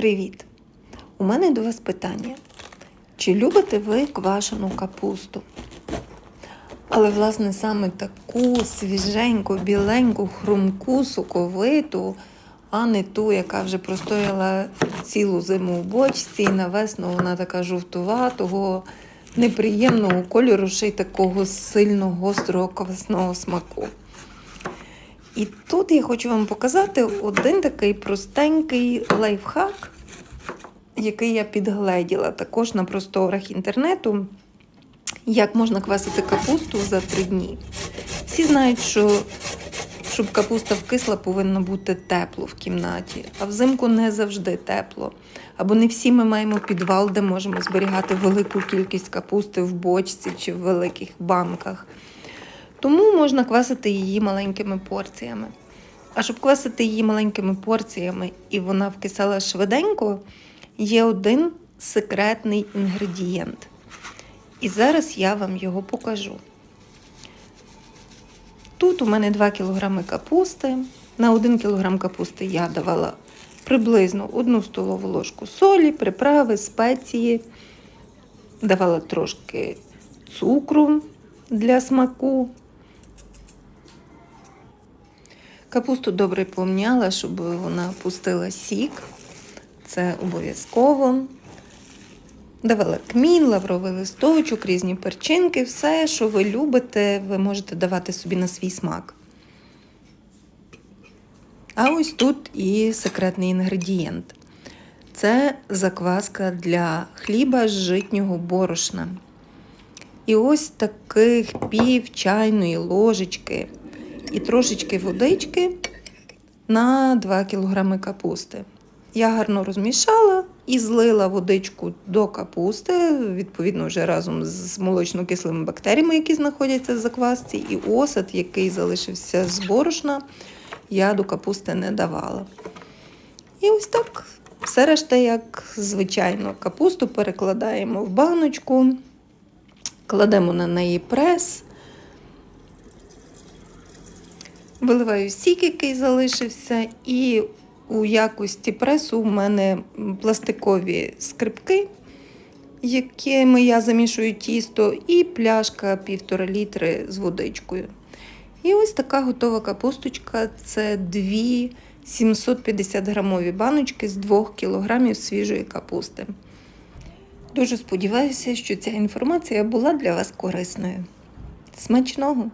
Привіт! У мене до вас питання. Чи любите ви квашену капусту? Але, власне, саме таку свіженьку, біленьку, хрумку, соковиту, а не ту, яка вже простояла цілу зиму в бочці, і на весну вона така жовтуватого, неприємного кольору, ще й такого сильно гострого квасного смаку. І тут я хочу вам показати один такий простенький лайфхак, який я підгледіла також на просторах інтернету, як можна квасити капусту за три дні. Всі знають, що щоб капуста вкисла, повинно бути тепло в кімнаті, а взимку не завжди тепло. Або не всі ми маємо підвал, де можемо зберігати велику кількість капусти в бочці чи в великих банках. Тому можна квасити її маленькими порціями. А щоб квасити її маленькими порціями і вона вкисала швиденько, є один секретний інгредієнт. І зараз я вам його покажу. Тут у мене 2 кг капусти. На 1 кг капусти я давала приблизно 1 столову ложку солі, приправи, спеції, давала трошки цукру для смаку. Капусту добре помняла, щоб вона пустила сік. Це обов'язково. Давала кмін, лавровий листочок, різні перчинки, все, що ви любите, ви можете давати собі на свій смак. А ось тут і секретний інгредієнт. Це закваска для хліба з житнього борошна. І ось таких пів чайної ложечки і трошечки водички на 2 кг капусти. Я гарно розмішала і злила водичку до капусти, відповідно, вже разом з молочно-кислими бактеріями, які знаходяться в заквасці, і осад, який залишився з борошна, я до капусти не давала. І ось так все решта, як звичайно, капусту перекладаємо в баночку, кладемо на неї прес. Виливаю сік, який залишився, і у якості пресу у мене пластикові скрипки, якими я замішую тісто, і пляшка півтора літри з водичкою. І ось така готова капусточка це дві 750 грамові баночки з 2 кг свіжої капусти. Дуже сподіваюся, що ця інформація була для вас корисною. Смачного!